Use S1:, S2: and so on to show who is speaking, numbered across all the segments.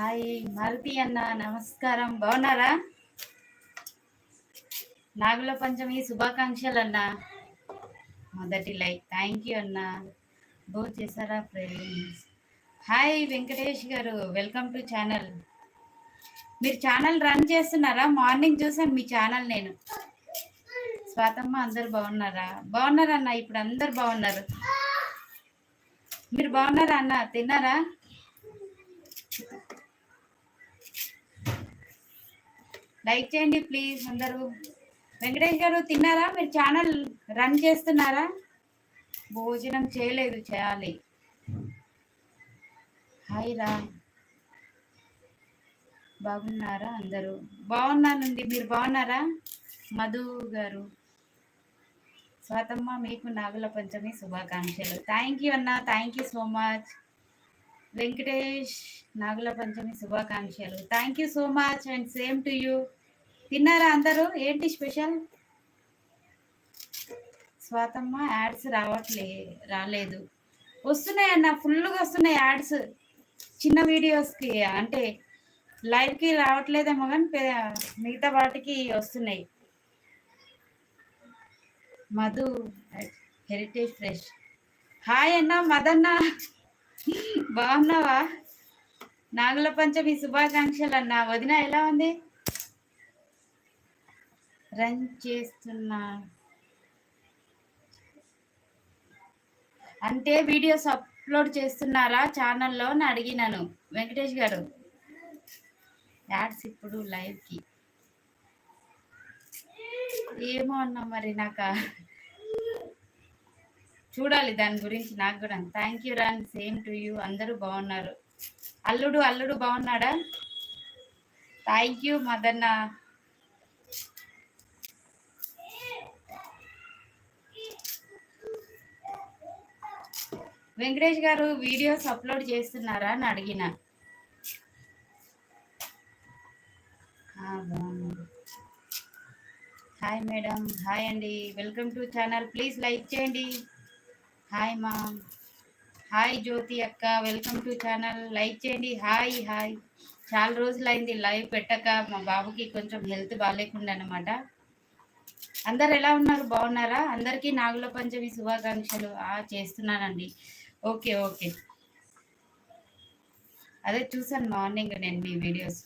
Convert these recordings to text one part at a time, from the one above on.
S1: Hi Maruti అన్న నమస్కారం. బాగున్నారా? నాగుల పంచమి శుభాకాంక్షలు అన్న. మొదటి లైక్. థ్యాంక్ యూ అన్న. బో చేశారా friends hi Venkatesh garu welcome to channel మీరు ఛానల్ రన్ చేస్తున్నారా? మార్నింగ్ చూసాను మీ ఛానల్ నేను. స్వాతమ్మ అందరు బాగున్నారా? బాగున్నారా అన్న? ఇప్పుడు అందరు బాగున్నారు. మీరు బాగున్నారా అన్న? తిన్నారా? లైక్ చేయండి ప్లీజ్ అందరూ. వెంకటేష్ గారు తిన్నారా? మీరు ఛానల్ రన్ చేస్తున్నారా? భోజనం చేయలేదు చేయాలి. హాయ్ రా. బాగున్నారా అందరూ? బాగున్నానండి మీరు బాగున్నారా? మధు గారు. స్వాతమ్మ మీకు నాగుల పంచమి శుభాకాంక్షలు. థ్యాంక్ యూ అన్న thank you so much. Venkatesh Nagula Panchami శుభాకాంక్షలు. Thank you so much and same to you. తిన్నారా అందరూ? ఏంటి స్పెషల్? స్వాతమ్మ యాడ్స్ రావట్లే రాలేదు. వస్తున్నాయి అన్న ఫుల్గా వస్తున్నాయి యాడ్స్. చిన్న వీడియోస్కి అంటే లైవ్కి రావట్లేదేమో కానీ మిగతా వాటికి వస్తున్నాయి. Madhu heritage fresh. హాయ్ అన్న మదన్న. బాగున్నావా? నాగుల పంచమి శుభాకాంక్షలు అన్న. వదిన ఎలా ఉంది? రన్ చేస్తున్నా. అంటే వీడియోస్ అప్లోడ్ చేస్తున్నారా ఛానల్లో అని అడిగినాను వెంకటేష్ గారు. యాడ్స్ ఇప్పుడు లైవ్కి. ఏమో అన్నా మరి నాకు. చూడాలి దాని గురించి నాకు కూడా. థ్యాంక్ యూ రాన్ సేమ్ టు యూ. అందరూ బాగున్నారు. అల్లుడు అల్లుడు బాగున్నాడా? థ్యాంక్ యూ మదన్నా. వెంకటేష్ గారు వీడియోస్ అప్లోడ్ చేస్తున్నారా అని అడిగిన. హాయ్ మేడం హాయ్ అండి. Welcome to channel. Please like చేయండి. హాయ్ మా హాయ్ జ్యోతి అక్క. Welcome to channel. లైక్ చేయండి. Hi hi. చాలా రోజులైంది లైవ్ పెట్టక. మా బాబుకి కొంచెం హెల్త్ బాగాలేకుండా అనమాట అందరు ఎలా ఉన్నారు? బాగున్నారా? అందరికీ నాగుల పంచమి శుభాకాంక్షలు. చేస్తున్నానండి. Okay okay. అదే చూసాను మార్నింగ్ నేను మీ వీడియోస్.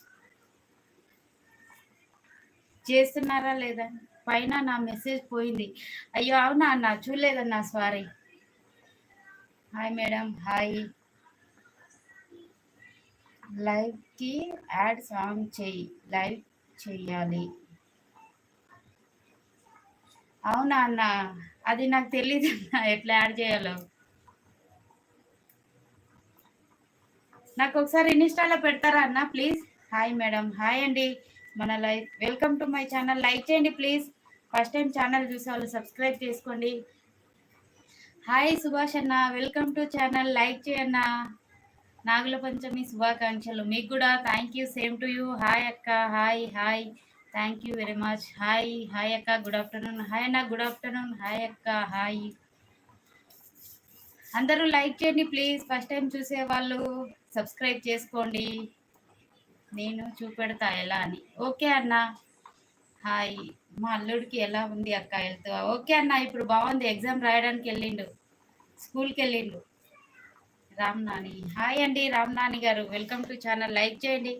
S1: చేస్తున్నారా లేదా? పైన నా మెసేజ్ పోయింది. అయ్యో అవునా అన్న? చూడలేదన్నా సారీ. Hi madam hi. లైవ్కి యాడ్ సాంగ్ చెయ్యి లైవ్ చెయ్యాలి అవునా అన్న? అది నాకు తెలియదు అన్న ఎట్లా యాడ్ చేయాలో? నాకు ఒకసారి ఇన్స్టాలో పెడతారా అన్న? ప్లీజ్. Hi madam. హాయ్ అండి. మన like welcome to my channel. Like చేయండి ప్లీజ్. ఫస్ట్ టైం ఛానల్ చూసే వాళ్ళు సబ్స్క్రైబ్ చేసుకోండి. హాయ్ సుభాష్ అన్న. Welcome to channel. లైక్ చేయన్న. నాగుల పంచమి శుభాకాంక్షలు. మీకు కూడా thank you same to you hi అక్క. Hi hi. Thank you very much hi hi అక్క. గుడ్ ఆఫ్టర్నూన్ హాయ్ అన్న. గుడ్ ఆఫ్టర్నూన్ హాయ్ అక్క. హాయ్. అందరూ లైక్ చేయండి ప్లీజ్ ఫస్ట్ టైం చూసే వాళ్ళు సబ్స్క్రైబ్ చేసుకోండి. నేను చూపెడతా ఎలా అని. ఓకే అన్న. హాయ్ మా అల్లుడికి ఎలా ఉంది అక్క హెల్త్ ఓకే అన్న ఇప్పుడు బాగుంది. ఎగ్జామ్ రాయడానికి వెళ్ళిండు. స్కూల్కి వెళ్ళిండు. రామ్ నాని. హాయ్ అండి Ram Nani garu. Welcome to channel like చేయండి.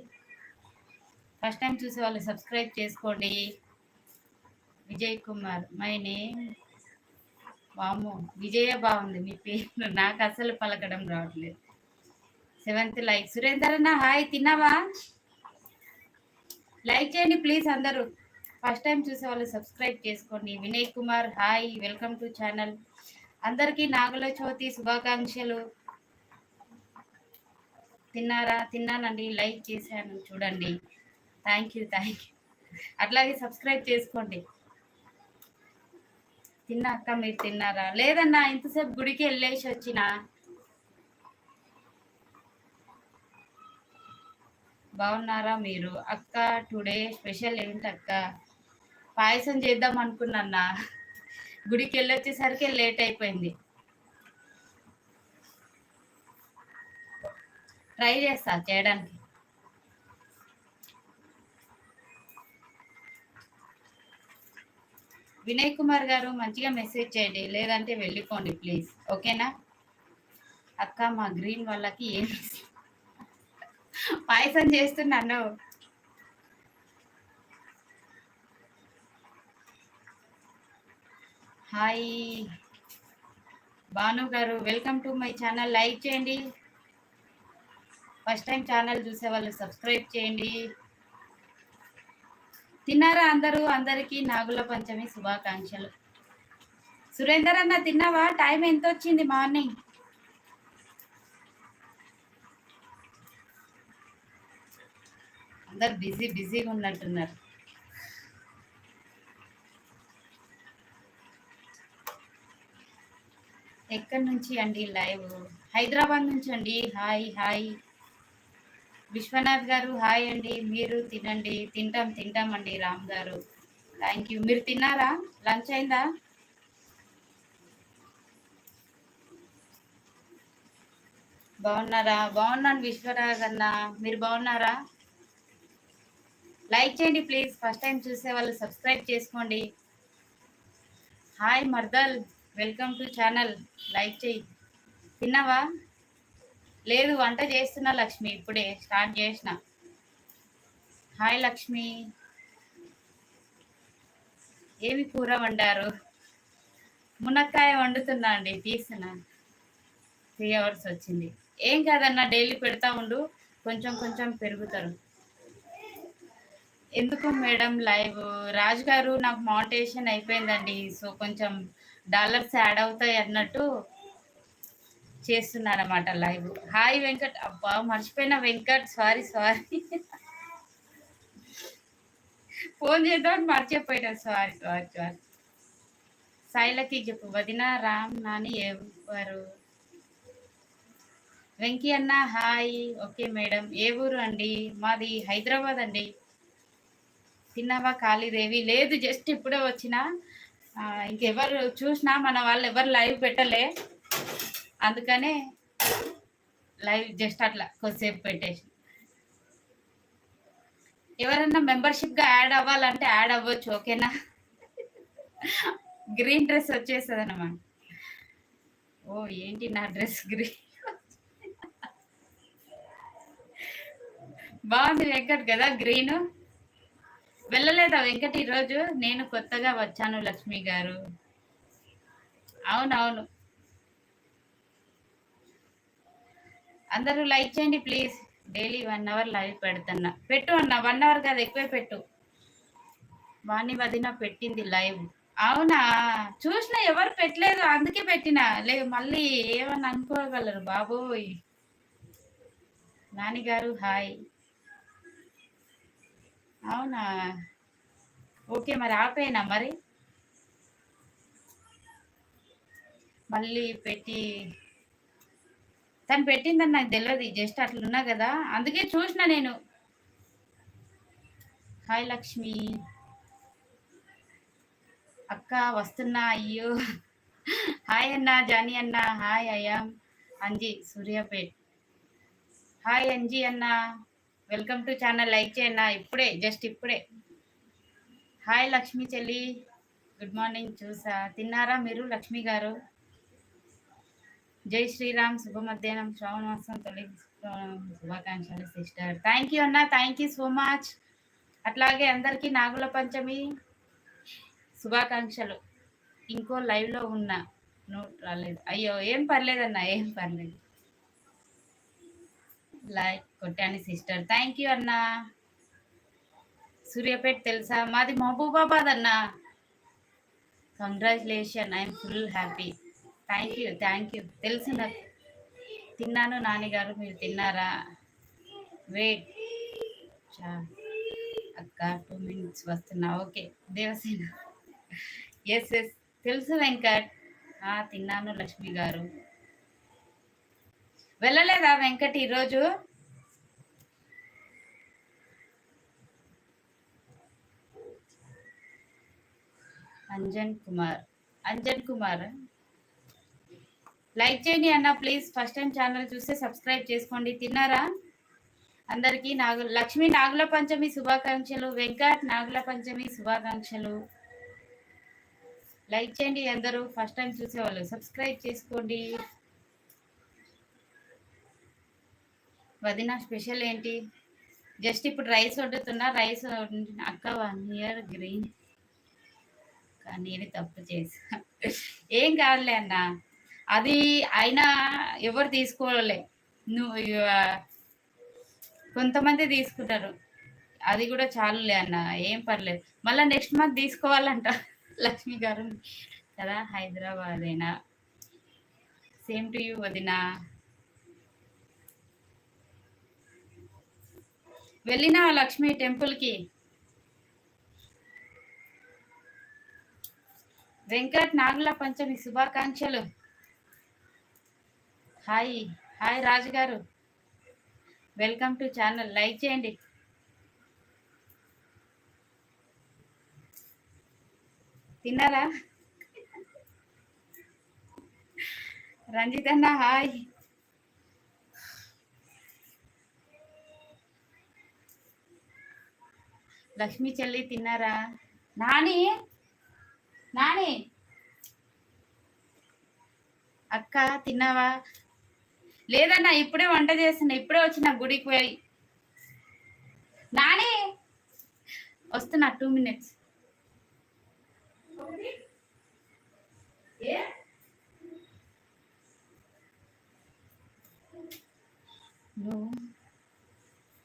S1: ఫస్ట్ టైం చూసే వాళ్ళు సబ్స్క్రైబ్ చేసుకోండి. విజయ్ కుమార్. మై నేమ్ వాము విజయ బాగుంది మీ పేరు నాకు అసలు పలకడం రావట్లేదు. Seventh like. సురేందర్ అన్న హాయ్ తిన్నావా? లైక్ చేయండి ప్లీజ్ అందరూ. ఫస్ట్ టైం చూసే వాళ్ళు సబ్స్క్రైబ్ చేసుకోండి. Vinay Kumar hi welcome to channel. అందరికీ నాగుల చవితి శుభాకాంక్షలు. తిన్నారా? తిన్నానండి. లైక్ చేశాను. చూడండి. థ్యాంక్ యూ థ్యాంక్ యూ అట్లాగే సబ్స్క్రైబ్ చేసుకోండి. తిన్నా అక్క మీరు తిన్నారా? లేదన్నా ఇంతసేపు గుడికి వెళ్ళేసి వచ్చిన? బాగున్నారా మీరు? అక్క టుడే స్పెషల్ ఏంటి అక్క పాయసం చేద్దాం అనుకున్నా గుడికి వెళ్ళొచ్చేసరికి లేట్ అయిపోయింది. ట్రై చేస్తా చేయడానికి. వినయ్ కుమార్ గారు మంచిగా మెసేజ్ చేయండి లేదంటే వెళ్ళిపోండి ప్లీజ్. ఓకేనా? అక్క మా గ్రీన్ వాళ్ళకి ఏం పాయసం చేస్తున్నాను. Hi. Bhanu garu welcome to my channel. Like చేయండి. ఫస్ట్ టైం ఛానల్ చూసే వాళ్ళు సబ్స్క్రైబ్ చేయండి. తిన్నారా అందరూ? అందరికీ నాగుల పంచమి శుభాకాంక్షలు. సురేందర్ అన్న తిన్నావా? టైం ఎంత వచ్చింది మార్నింగ్? అందరు బిజీ బిజీగా ఉన్నట్టున్నారు. ఎక్కడి నుంచి అండి లైవ్? హైదరాబాద్ నుంచి అండి. Hi hi. విశ్వనాథ్ గారు హాయ్ అండి. మీరు తినండి. తింటాం తింటాం అండి రామ్ గారు. థ్యాంక్ యూ మీరు తిన్నారా? లంచ్ అయిందా? బాగున్నారా? బాగున్నాను విశ్వనాథ్ అన్న. మీరు బాగున్నారా? లైక్ చేయండి ప్లీజ్ ఫస్ట్ టైం చూసే వాళ్ళు సబ్స్క్రైబ్ చేసుకోండి. హాయ్ మర్దల్. వెల్కమ్ టు ఛానల్ లైక్ చేయి. తిన్నావా? లేదు వంట చేస్తున్నా లక్ష్మి ఇప్పుడే స్టార్ట్ చేసిన. హాయ్ లక్ష్మి. ఏమి కూర వండారు? మునక్కాయ వండుతున్నా అండి తీసిన త్రీ అవర్స్ వచ్చింది. ఏం కాదన్నా డైలీ పెడతా ఉండు కొంచెం కొంచెం పెరుగుతారు. ఎందుకు మేడం లైవ్? రాజు గారు నాకు మోటివేషన్ అయిపోయిందండి సో కొంచెం డాలర్స్ యాడ్ అవుతాయి అన్నట్టు చేస్తున్నారన్నమాట లైవ్. హాయ్ వెంకట్. అబ్బా మర్చిపోయిన వెంకట్. సారీ సారీ ఫోన్ చేద్దాం మర్చిపోయినా. సారీ సారీ సారీ సాయిలకి చెప్పు. వదిన రామ్ నాని ఎవరు? వెంకీ అన్న హాయ్. Okay madam. ఏ ఊరు అండి? మాది హైదరాబాద్ అండి. తిన్నావా కాళీదేవి లేదు జస్ట్ ఇప్పుడే వచ్చిన. ఇంకెవరు చూసినా మన వాళ్ళు ఎవరు లైవ్ పెట్టలే. అందుకనే లైవ్ జస్ట్ అట్లా కొద్దిసేపు పెట్టేసి ఎవరన్నా మెంబర్షిప్గా యాడ్ అవ్వాలంటే యాడ్ అవ్వచ్చు ఓకేనా? గ్రీన్ డ్రెస్ వచ్చేస్తుంది అన్నమాట ఓ ఏంటి నా డ్రెస్ గ్రీన్? బాగుంది వెంకట్ కదా గ్రీన్? వెళ్ళలేదా వెంకట్ ఈరోజు? నేను కొత్తగా వచ్చాను లక్ష్మి గారు. అవునవును. అందరూ లైక్ చేయండి please. Daily one hour live పెడుతున్నా. పెట్టు అన్న వన్ అవర్ కాదు ఎక్కువే పెట్టు. వాణి వదిన పెట్టింది లైవ్. అవునా? చూసిన ఎవరు పెట్టలేదు అందుకే పెట్టిన. లే మళ్ళీ ఏమన్నా అనుకోగలరు బాబోయ్. నానిగారు హాయ్. అవునా? ఓకే మరి ఆపేనా మరి? మళ్ళీ పెట్టి తను పెట్టిందని నాకు తెలియదు జస్ట్ అట్లున్నా కదా. అందుకే చూసిన నేను. హాయ్ లక్ష్మి. అక్క వస్తున్నా అయ్యో. హాయ్ అన్న జానీ అన్న. హాయ్ అయ్యాం అంజీ సూర్యాపేట్. హాయ్ అంజీ అన్న. Welcome to channel. లైక్ చేయన్న ఇప్పుడే జస్ట్ ఇప్పుడే. హాయ్ లక్ష్మి చెల్లి. గుడ్ మార్నింగ్ చూసా. తిన్నారా మీరు లక్ష్మి గారు? జై శ్రీరామ్ శుభ మధ్యాహ్నం శ్రావణ మాసం తొలి శుభాకాంక్షలు సిస్టర్. థ్యాంక్ యూ అన్న. థ్యాంక్ యూ సో మచ్ అట్లాగే అందరికీ నాగుల పంచమి శుభాకాంక్షలు. ఇంకో లైవ్లో ఉన్నా నోట్ రాలేదు. అయ్యో ఏం పర్లేదన్నా ఏం పర్లేదు. లైక్ కొట్టాను సిస్టర్. థ్యాంక్ యూ అన్నా. సూర్యాపేట తెలుసా? మాది మహబూబాబాద్ అన్న. Congratulation I'm full happy thank you thank you తెలుసు నాకు తిన్నాను నాన్నగారు మీరు తిన్నారా? వెయిట్ అక్క టూ మినిట్స్ వస్తున్నా. ఓకే దేవసేన. ఎస్ ఎస్ తెలుసు వెంకట్. తిన్నాను లక్ష్మి గారు. వెళ్ళలేదా వెంకట్ ఈరోజు? అంజన్ కుమార్. అంజన్ కుమార్? లైక్ చేయండి అన్న ప్లీజ్. ఫస్ట్ టైం ఛానల్ చూస్తే సబ్స్క్రైబ్ చేసుకోండి. తిన్నారా? అందరికీ నాగు లక్ష్మి నాగుల పంచమి శుభాకాంక్షలు వెంకట్ నాగుల పంచమి శుభాకాంక్షలు. లైక్ చేయండి అందరూ. ఫస్ట్ టైం చూసేవాళ్ళు సబ్స్క్రైబ్ చేసుకోండి. వదిన స్పెషల్ ఏంటి? జస్ట్ ఇప్పుడు రైస్ వండుతున్నా. రైస్ అక్క వన్ ఇయర్ గ్రీన్. కానీ ఇది తప్పు చేసా ఏం కావాలే అన్నా. అది అయినా ఎవరు తీసుకోలే. నువ్వు కొంతమంది తీసుకుంటారు. అది కూడా చాలులే అన్న ఏం పర్లేదు. మళ్ళీ నెక్స్ట్ మంత్ తీసుకోవాలంట లక్ష్మి గారు. కదా హైదరాబాద్ అయినా. సేమ్ టు యూ వదినా. వెళ్ళినా లక్ష్మి టెంపుల్కి వెంకట్ నాగుల పంచమి శుభాకాంక్షలు. హాయ్ హాయ్ రాజు గారు. వెల్కమ్ టు ఛానల్ లైక్ చేయండి. తిన్నారా? రంజిత్ అన్న హాయ్. లక్ష్మి చెల్లి తిన్నారా? నాని నాని. అక్క తిన్నావా? లేదన్నా ఇప్పుడే వంట చేసిన ఇప్పుడే వచ్చిన గుడికి పోయి. నాని! వస్తున్నా టూ మినిట్స్ నువ్వు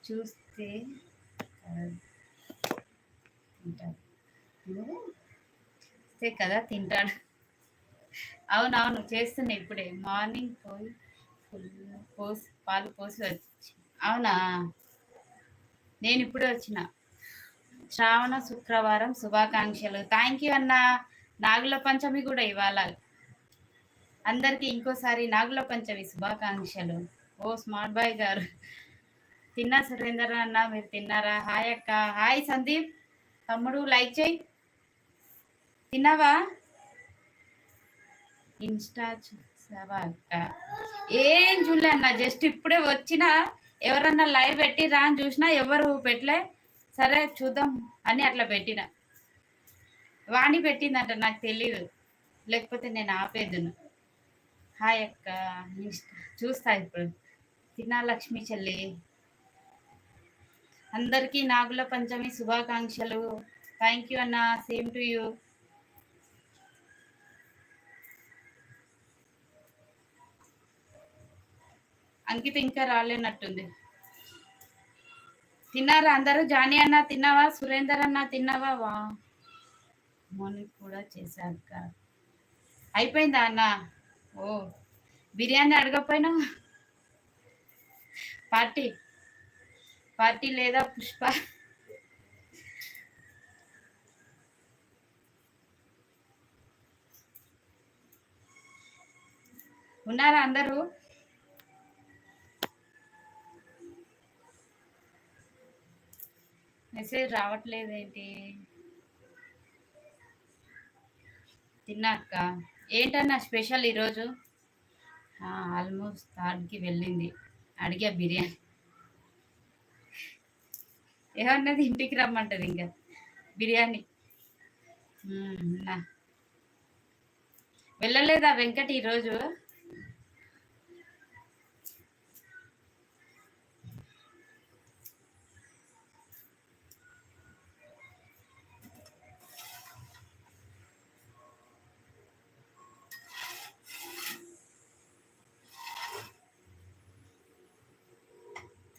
S1: చూస్తే తింటాడు. నువ్వు చూస్తే కదా తింటాడు. అవునవును చేస్తున్నా ఇప్పుడే. మార్నింగ్ పోయి పోసి పాలు పోసి వచ్చి. అవునా? నేను ఇప్పుడే వచ్చిన. శ్రావణ శుక్రవారం శుభాకాంక్షలు. థ్యాంక్ యూ అన్న. నాగుల పంచమి కూడా ఇవాళ. అందరికీ ఇంకోసారి నాగుల పంచమి శుభాకాంక్షలు. ఓ స్మార్ట్ బాయ్ గారు. తిన్నా సురేందర్ అన్న మీరు తిన్నారా? హాయ్ అక్క. హాయ్ సందీప్. తమ్ముడు లైక్ చేయి. తిన్నావా? ఇన్స్టా ఏం చూడలే అన్న జస్ట్ ఇప్పుడే వచ్చిన ఎవరన్నా లైవ్ పెట్టి రా అని చూసినా ఎవరు పెట్టలే. సరే చూద్దాం అని అట్లా పెట్టిన. వాణి పెట్టిందంట నాకు తెలియదు లేకపోతే నేను ఆపేదును. హాయ్ అక్క చూస్తా ఇప్పుడు. తిన్నా లక్ష్మి చెల్లి. అందరికీ నాగుల పంచమి శుభాకాంక్షలు. థ్యాంక్ యూ అన్న. సేమ్ టు యూ అంకిత ఇంకా రాలేనట్టుంది. తిన్నారా అందరూ? జానీ అన్న తిన్నావా? సురేందర్ అన్న తిన్నావా? వా. మోని కూడా చేశాక అయిపోయిందా అన్న? ఓ. బిర్యానీ అడగపోయినా పార్టీ. పార్టీ లేదా పుష్ప? ఉన్నారా అందరూ? మెసేజ్ రావట్లేదు ఏంటి తిన్నాక ఏంటన్నా స్పెషల్ ఈరోజు? ఆల్మోస్ట్ థర్డ్కి వెళ్ళింది. అడిగా బిర్యానీ. ఏమన్నది ఇంటికి రమ్మంటది ఇంకా? బిర్యానీ. వెళ్ళలేదా వెంకట్ ఈరోజు?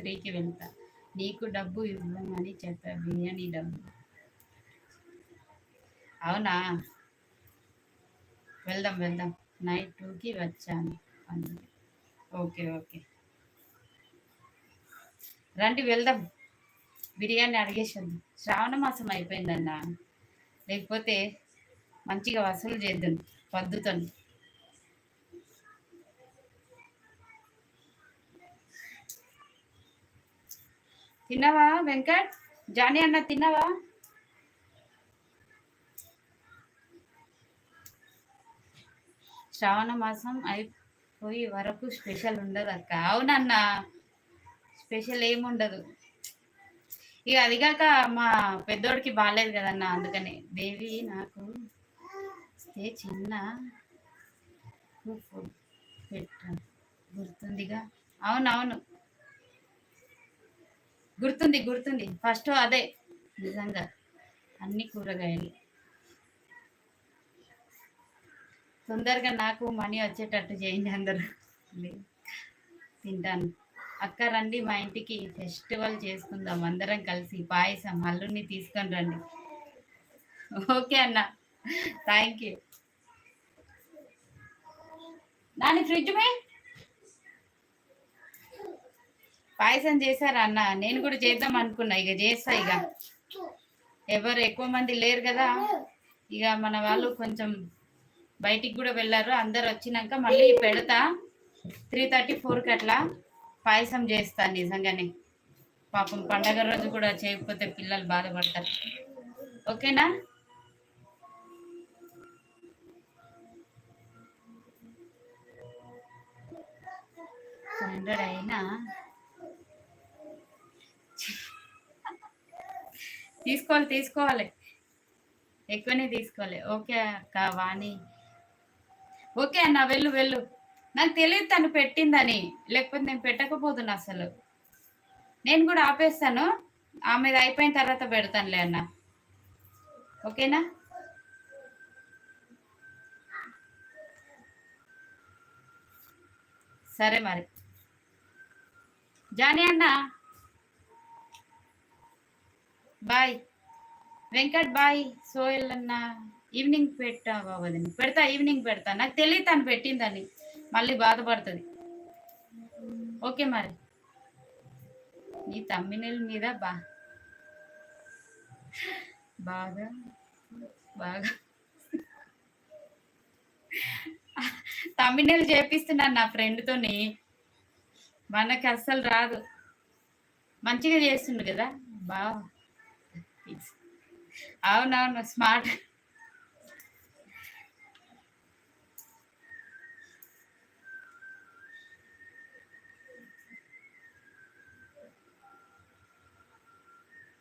S1: స్త్రీకి వెళ్తా నీకు డబ్బు ఇవ్వమని చెప్పా బిర్యానీ డబ్బు. అవునా? వెళ్దాం వెళ్దాం. నైట్ టూకి వచ్చాను. అందుకే. Okay okay. రండి వెళ్దాం. బిర్యానీ అడిగేసింది శ్రావణ మాసం అయిపోయిందన్న. లేకపోతే మంచిగా వసూలు చేద్దాం. పద్దుతాను. తిన్నావా వెంకట్? జానీ అన్న తిన్నావా? శ్రావణ మాసం అయిపోయి వరకు స్పెషల్ ఉండదు అక్క. అవునన్న స్పెషల్ ఏముండదు ఇక అదిగాక మా పెద్దోడికి బాగాలేదు కదన్న అందుకనే. దేవి నాకు ఇస్తే చిన్న ఫుడ్ పెట్టాను గుర్తుందిగా? అవునవును. గుర్తుంది గుర్తుంది. ఫస్ట్ అదే నిజంగా. అన్ని కూరగాయలు. తొందరగా నాకు మనీ వచ్చేటట్టు చేయండి అందరూ. తింటాను. అక్క రండి మా ఇంటికి. ఫెస్టివల్ చేసుకుందాం. అందరం కలిసి పాయసం అల్లుని తీసుకొని రండి. ఓకే అన్న. థ్యాంక్ యూ నాని ఫ్రిడ్జ్ మే? పాయసం చేశారా అన్న? నేను కూడా చేద్దాం అనుకున్నా. ఇక చేస్తా ఇక. ఎవరు ఎక్కువ మంది లేరు కదా. ఇక మన వాళ్ళు కొంచెం బయటికి కూడా వెళ్ళారు. అందరు వచ్చినాక మళ్ళీ పెడతా. త్రీ థర్టీ ఫోర్కి అట్లా పాయసం చేస్తా నిజంగానే. పాపం పండగ రోజు కూడా చేయకపోతే పిల్లలు బాధపడతారు. ఓకేనా? హండ్రెడ్ అయినా? తీసుకోవాలి తీసుకోవాలి. ఎక్కువనే తీసుకోవాలి. ఓకే అక్క వాణి. ఓకే అన్న వెళ్ళు వెళ్ళు. నాకు తెలియదు తను పెట్టిందని. లేకపోతే నేను పెట్టకపోతున్నా అసలు. నేను కూడా ఆపేస్తాను. ఆమెది అయిపోయిన తర్వాత పెడతానులే అన్న. ఓకేనా? సరే మరి. జానీ అన్నా. బాయ్. వెంకట్ బాయ్ సోయల్ అన్న ఈవినింగ్ పెట్టావా వదిన? పెడతా ఈవినింగ్ పెడతా. నాకు తెలియదు తను పెట్టిందని. మళ్ళీ బాధపడుతుంది. ఓకే మరి. నీ తమ్మినీల మీద బా బాగా బాగా. తమ్మినీళ్ళు చేపిస్తున్నాను నా ఫ్రెండ్తోని. మనకి అస్సలు రాదు. మంచిగా చేస్తుండు కదా? బా. అవునవును స్మార్ట్